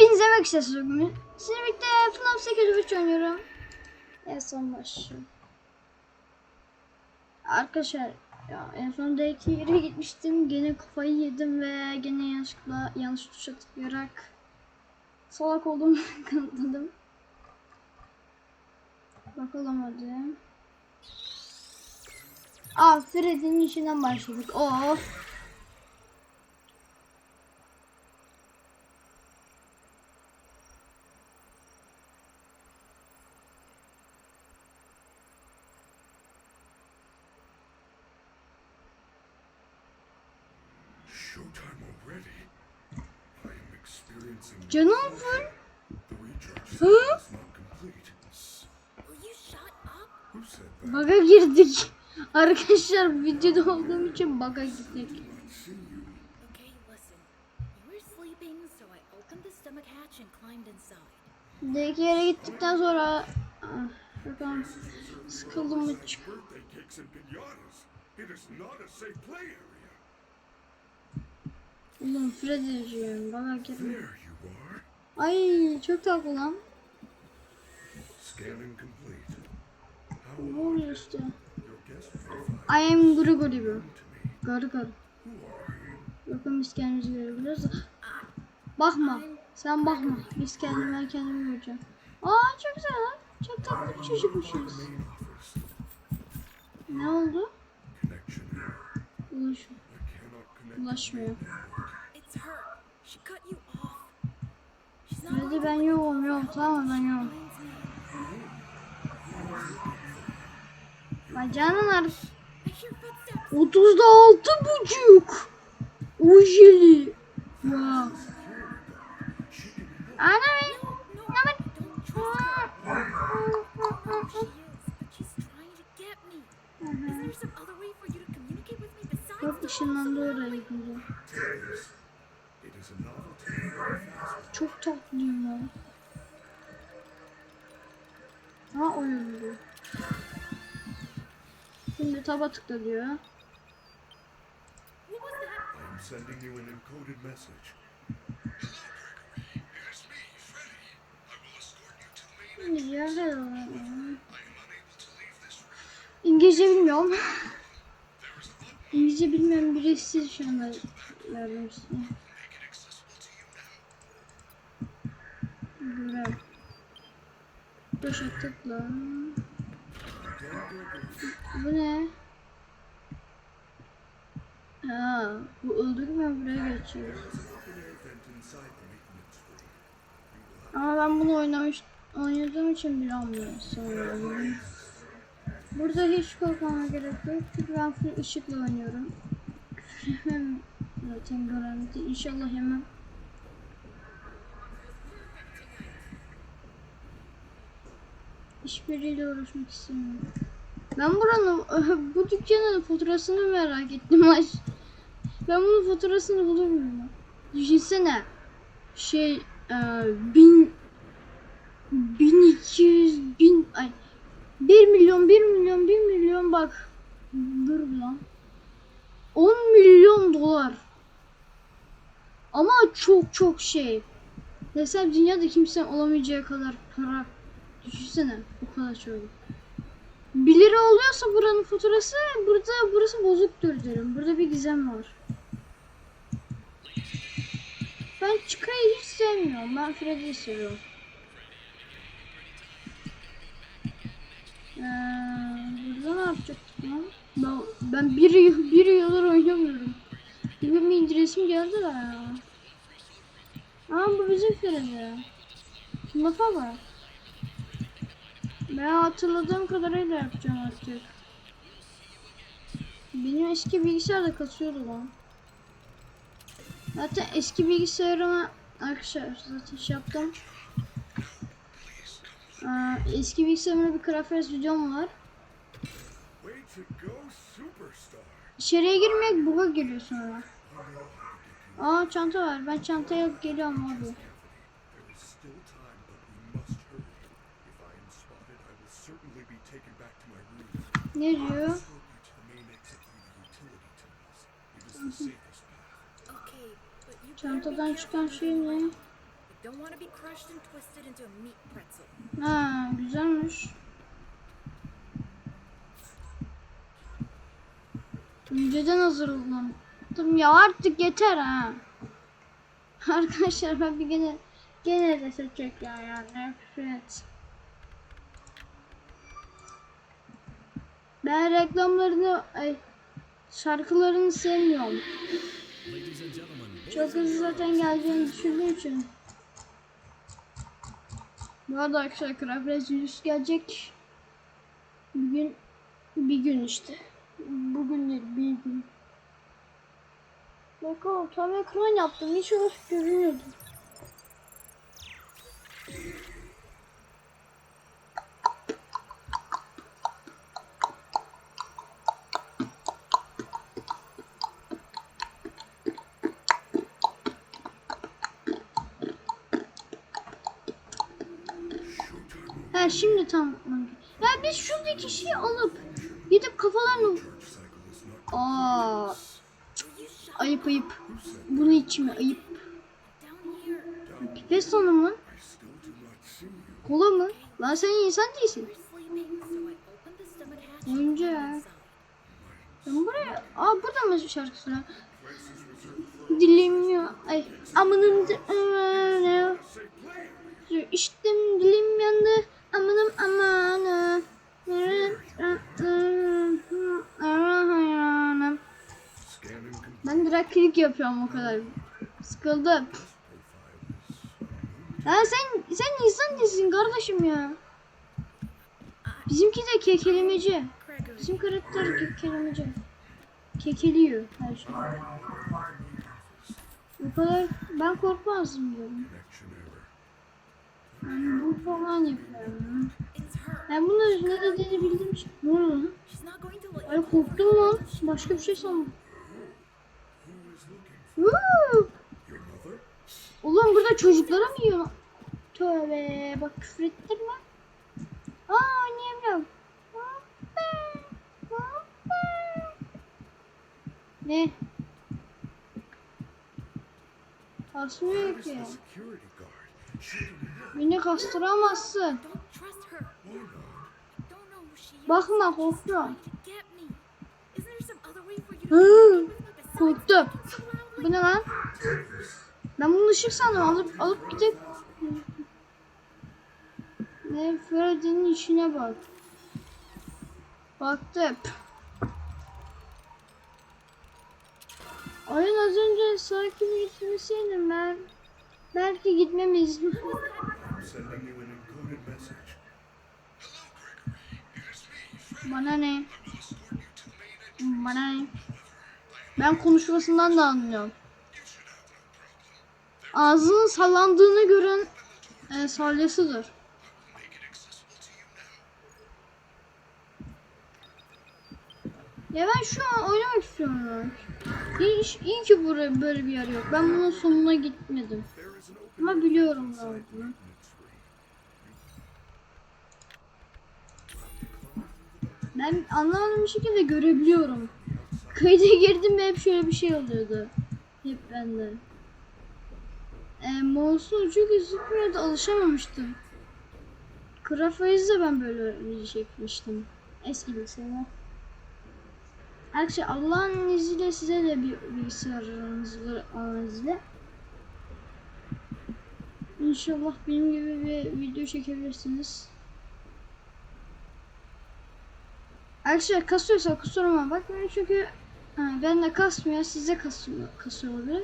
Hepinize merhaba bugün. Sizinle birlikte FNAF 8 3 oynuyorum. En son başlıyorum. Arkadaşlar ya en son D2 yere gitmiştim. Gene kafayı yedim ve gene yanlışlıkla yanlış tuşa tıklayarak salak olduğumu kanıtladım. Bakalım hadi. Aa Freddy'nin işinden başladık. Of. Who said that? Baga girdik. Arkadaşlar videoda olduğum için baga gittik. I've seen you. Okay, listen. You were sleeping, so I opened the stomach hatch and climbed inside. D2 yere gittikten sonra ah, bakalım sıkıldım mı çık. Oğlum Freddy'ciğim you are. Ay çok tatlı lan. Ne oluyor işte? I am to me. Garı garı. Bakın biz kendimizi görebiliyoruz. da- Bakma. Sen bakma. Biz kendimi ben kendimi göreceğim. Aa çok güzel lan. Çok tatlı bir çocukmuşuz. Ne oldu? Connection error. Ulaş, I cannot connect. ulaşmıyor. Hadi ben yokum yok tamam ben yokum. Bacağının ar I hear footsteps. 36 buçuk. Ujeli. Wow. Ana be. No, no, I don't trust her. She is, but she's trying to get me. Is there some other way for you to communicate with me besides Yok ışınlandı oraya gidince. Çok tatlıyım lan. Ha oyun Şimdi taba tıkla diyor. Sending you an encoded message. İngilizce bilmiyorum. İngilizce bilmeyen birisi şu anda vermişti. Güzel. Boşa tıkla. Bu ne? Ha, bu öldürme buraya geçiyor. Ama ben bunu oynamış oynadığım için bilmiyorum sanıyorum. Burada hiç korkmama gerek yok çünkü ben full ışıkla oynuyorum. Zaten garanti inşallah hemen. Hiçbiriyle uğraşmak istemiyorum. Ben buranın bu dükkanın faturasını merak ettim. Ay. Ben bunun faturasını bulamıyorum. Düşünsene. Şey e, bin 1200 bin ay 1 milyon 1 milyon 1 milyon bak dur lan 10 milyon dolar ama çok çok şey desem dünyada kimsenin olamayacağı kadar para düşünsene o kadar çok 1 lira oluyorsa buranın faturası burada burası bozuktur derim burada bir gizem var ben Çıkay'ı hiç sevmiyorum ben Freddy'yi seviyorum Ee, burada ne yapacaktık lan? Ben, ben bir, bir yıldır oynamıyorum. Mi indiresim geldi de ya. Aa bu bizim Freddy. Lafa bak. Ben hatırladığım kadarıyla yapacağım artık. Benim eski bilgisayar da kasıyordu lan. Zaten eski bilgisayarıma arkadaşlar zaten şey yaptım. Aa, eski bilgisayarımda bir Crafters videom var. İçeriye girmek buga giriyor sonra. Aa çanta var. Ben çantaya geliyorum abi. And twisted into a meat pretzel. Ha güzelmiş. Önceden hazırlandım. Ya artık yeter ha. Arkadaşlar ben bir gene gene de seçecek ya yani nefret. Ben reklamlarını ay, şarkılarını sevmiyorum. Çok hızlı zaten geleceğini düşündüğüm için. Bu arada arkadaşlar Craft Resilius gelecek. Bugün bir gün işte. Bugün değil bir gün. Bak o tam ekran yaptım. Hiç hoş görünüyordu. Ha şimdi tam. Ya biz şuradaki şeyi alıp gidip kafalarını... Aa, ayıp ayıp. Bunu içme ayıp. not see you. Kola mı? Lan sen insan değilsin. İnside. Ben buraya... Aa burada mı şarkı söyle? Places reserved for Dilim ya... Ay amanın... play. İçtim dilim yandı. Amanım amanım. Ben direkt klik yapıyorum o kadar. Sıkıldım. Ya sen sen insan değilsin kardeşim ya. Bizimki de kekelemeci. Bizim karakter kekelemeci. Kekeliyor her şey. O kadar ben korkmazdım diyorum. Bu falan yapıyorum. Ben bunun ne dediğini bildiğim için. Ne oldu Ay korktum lan. Başka bir şey sandım. Oğlum burada çocuklara mı yiyor? Tövbe bak küfür ettirme. Aa oynayamıyorum. Ne? İs ki. Beni kastıramazsın. Bakma to Hı, korktum. Bu ne lan? Ben bunu ışık sandım. Alıp alıp gidip ne Freddy'nin işine bak. Baktım. Oyun az önce sakin gitmeseydim ben belki gitmemiz. Bana ne? Bana ne? Ben konuşmasından da anlıyorum. Ağzının sallandığını gören e, salyasıdır. Ya ben şu an oynamak istiyorum. İyi, iyi ki buraya böyle bir yer yok. Ben bunun sonuna gitmedim. Ama biliyorum ne olduğunu. Ben anlamadığım şekilde görebiliyorum. Kayda girdim ve hep şöyle bir şey oluyordu. Hep bende. E, mouse'un ucu gözükmüyordu alışamamıştım. Craftwise'da ben böyle bir şey çekmiştim. Eski bilgisayarlar. Arkadaşlar Allah'ın izniyle size de bir bilgisayarınızı izle. İnşallah benim gibi bir video çekebilirsiniz. Arkadaşlar kasıyorsa kusuruma bakmayın çünkü ha, ben de kasmıyor size kasıyor, kasıyor olabilir.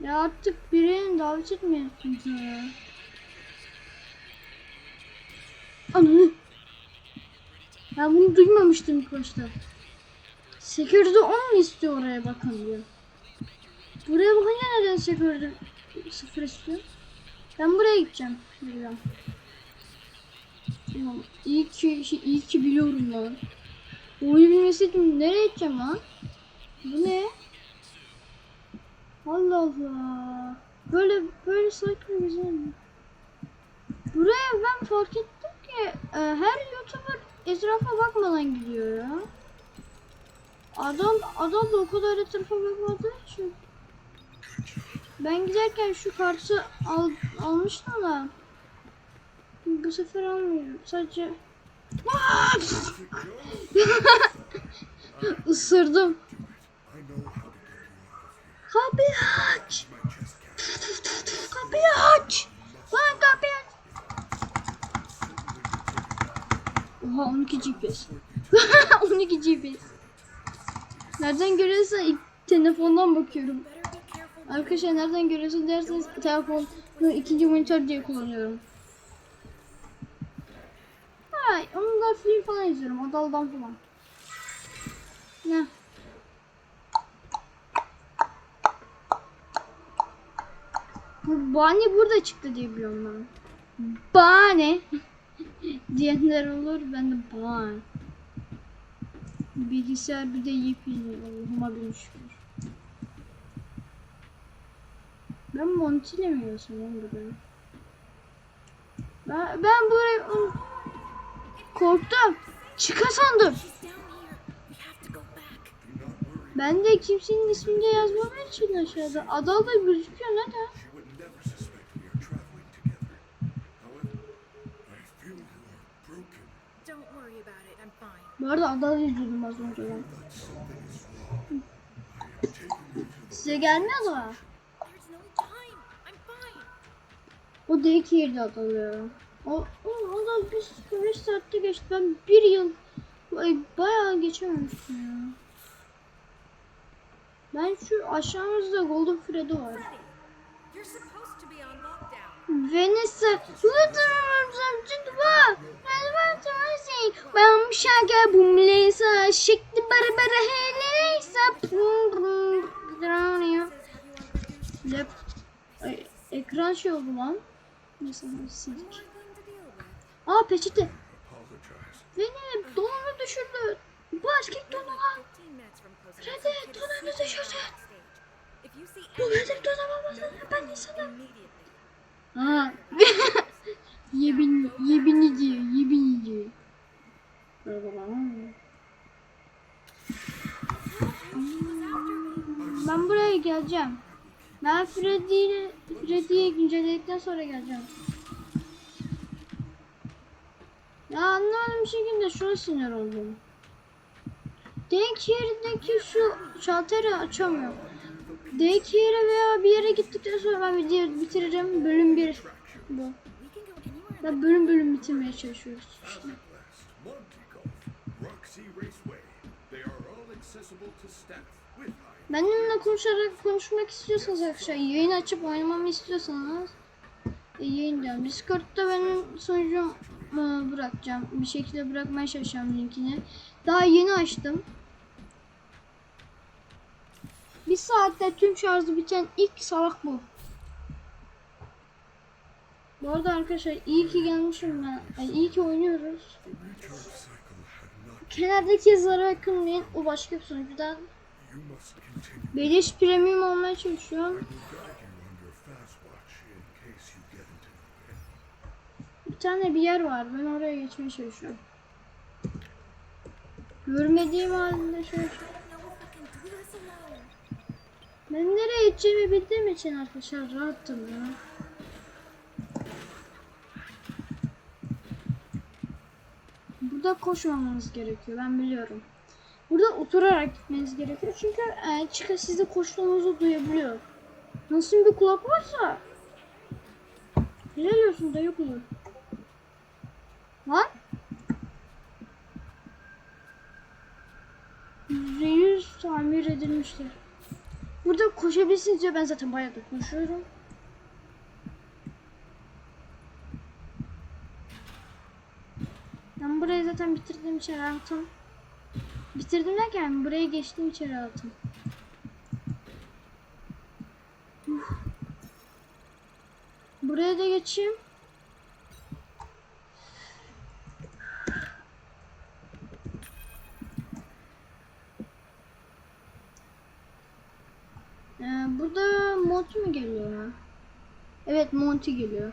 Ya artık birini davet etmiyorsunuz ya. Ananı. Ben bunu duymamıştım ilk başta. Security 10 mu istiyor oraya bakın diyor. Buraya bakınca neden security 0 istiyor? Ben buraya gideceğim. Buradan. İyi ki, şey, iyi ki biliyorum lan. Oyu bilmeseydim nereye gideceğim lan? Bu ne? Allah Allah. Böyle böyle sakin güzel mi? Buraya ben fark ettim ki e, her YouTuber etrafa bakmadan gidiyor ya. Adam adam da o kadar etrafa bakmadığı için. Ben giderken şu kartı al, almıştım da bu sefer almıyorum. Sadece ısırdım. I know Oha 12 GPS. 12 GPS. Nereden görüyorsan ilk telefondan bakıyorum. Arkadaşlar nereden görüyorsun derseniz telefonu ikinci monitör diye kullanıyorum. Ha, onu da film falan izliyorum. Adaldan falan. Ne? Bu Bani burada çıktı diye biliyorum ben. Bani diyenler olur. Ben de bani. Bilgisayar bir de yepyeni. Allah'ıma bin şükür. Ben Monty'le mi buraya? Ben, ben buraya korktum. Çıka sandım. Ben de kimsenin ismini de yazmam için aşağıda. Adal da gözüküyor neden? Bu arada Adal izliyordum az önce ben. Size gelmiyor fine. O daycare'de Adal ya. O, o, o da bir 5 saatte geçti. Ben bir yıl ay, bayağı geçememiştim ya. Ben şu aşağımızda Golden Freddy var. Bu Ben şaka bumleysa şekli bara bara heleysa Lep Ay, ekran şey oldu lan. Neyse sildik. Aa peçete. apologize. Beni donunu düşürdü. Bu erkek donu lan. 15 minutes from closing. Hadi, Some kid is donunu sneaking düşürdü. Bu erkek donu olmasın. Ben immediately. Ha. yebin, yebini diyor, yebini diyor. Ben buraya geleceğim. Ben Freddy'yi Freddy'yi güncelledikten sonra geleceğim. Ya anlamadım şekilde şuna sinir oldum. Daycare'deki şu şalteri açamıyorum. Daycare'e veya bir yere gittikten sonra ben videoyu bitiririm. Bölüm 1 bu. Ben bölüm bölüm bitirmeye çalışıyoruz. işte. Benimle konuşarak konuşmak istiyorsanız arkadaşlar yayın açıp oynamamı istiyorsanız e, yayın diyorum. Discord'da benim sonucum e, bırakacağım. Bir şekilde bırakmaya çalışacağım linkini. Daha yeni açtım. Bir saatte tüm şarjı biten ilk salak bu. Bu arada arkadaşlar iyi ki gelmişim ben. Ay, iyi ki oynuyoruz. Kenardaki yazılara bakılmayın. O başka bir continue. Beliş premium olmaya çalışıyorum. Bir tane bir yer var. Ben oraya geçmeye çalışıyorum. Görmediğim halde şöyle. Ben nereye gideceğimi bildiğim için arkadaşlar rahattım ya. Burada koşmamanız gerekiyor. Ben biliyorum. Burada oturarak gitmeniz gerekiyor. Çünkü e, çıka sizde koştuğunuzu duyabiliyor. Nasıl bir kulak varsa helal olsun da yok olur. Lan %100 tamir edilmiştir. Burada koşabilirsiniz diyor. Ben zaten bayağı da koşuyorum. Ben burayı zaten bitirdim içeri altım. Bitirdim derken buraya geçtim içeri altım. Uf. Buraya da geçeyim. Ee, burada Monty mi geliyor ya? Evet Monty geliyor.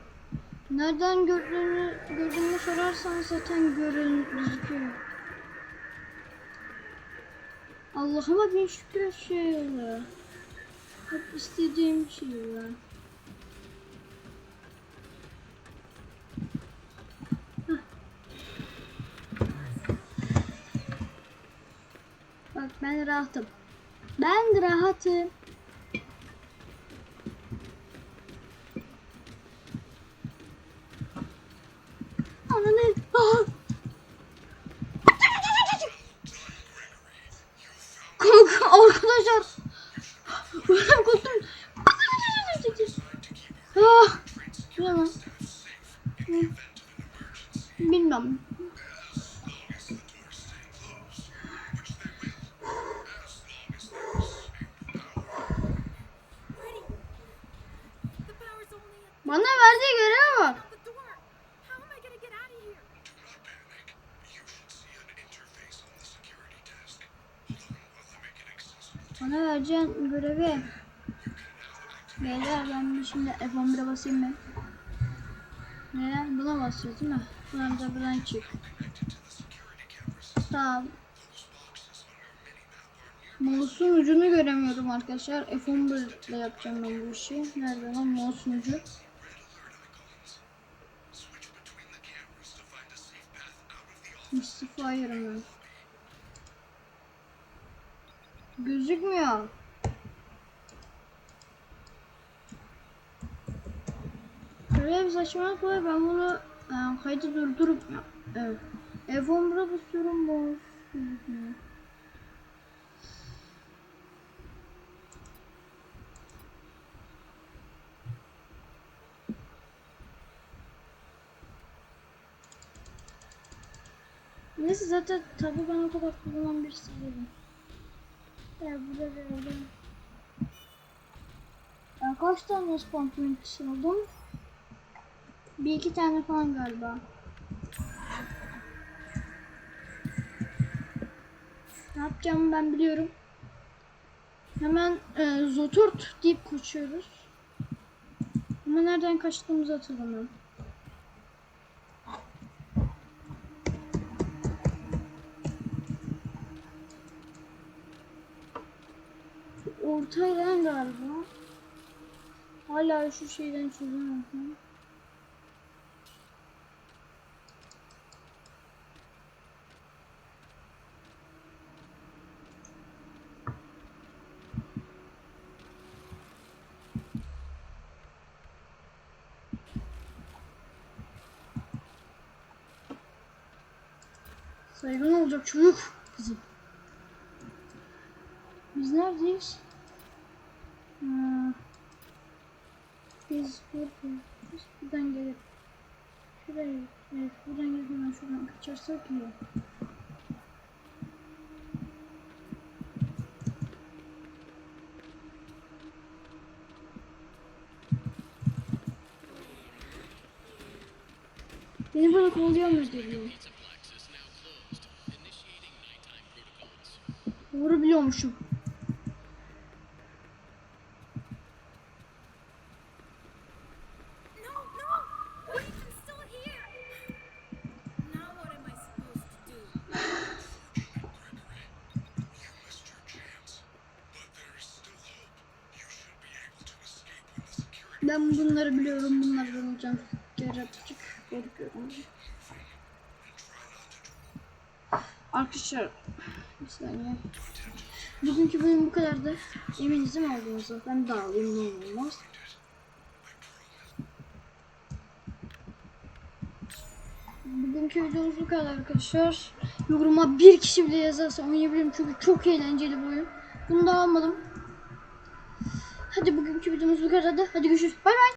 Nereden gördüğünü, gördüğümü sorarsan zaten görün gözüküyor. Allah'ıma bin şükür şey. Hep istediğim şey. Bak ben rahatım. Ben rahatım. Ben bir şimdi F11'e basayım mı? Ne? Buna basıyoruz değil mi? Buradan da buradan çık. Tamam. Mouse'un ucunu göremiyorum arkadaşlar. F11 ile yapacağım ben bu işi. Nerede lan mouse'un ucu? Switch between the Şöyle bir saçmalık var. Ben bunu e, kaydı durdurup evet. F11'e basıyorum gözükmüyor. Neyse zaten tabi ben o kadar kullanan birisi değilim. Ya burada böyle. Ya kaç tane spawn point aldım? Bir iki tane falan galiba. Ne yapacağımı ben biliyorum. Hemen e, Zoturt deyip koşuyoruz. Ama nereden kaçtığımızı hatırlamıyorum. Ortaydan galiba. Hala şu şeyden çözemedim. Saygın olacak çocuk kızım. Biz neredeyiz? Ha. Biz burada. Biz buradan gelip şuraya evet buradan gelip hemen şuradan kaçarsak iyi. Beni böyle kovalıyor muyuz diye biliyorum. Doğru biliyormuşum. No, no! Wait, I'm still here! Now what am I supposed to do? You missed your chance. But there is still hope. You should be able to escape when the security Ben bunları biliyorum. Bunlardan olacağım. Yaratacak. Korkuyorum. Arkadaşlar bir saniye. Bugünkü bölüm bu kadardı. Eminiz mi olduğunuza? Ben dağılayım ne olmaz. Bugünkü videomuz bu kadar arkadaşlar. Yoruma bir kişi bile yazarsa oynayabilirim çünkü çok eğlenceli bu oyun. Bunu da almadım. Hadi bugünkü videomuz bu kadardı. Hadi görüşürüz. Bay bay.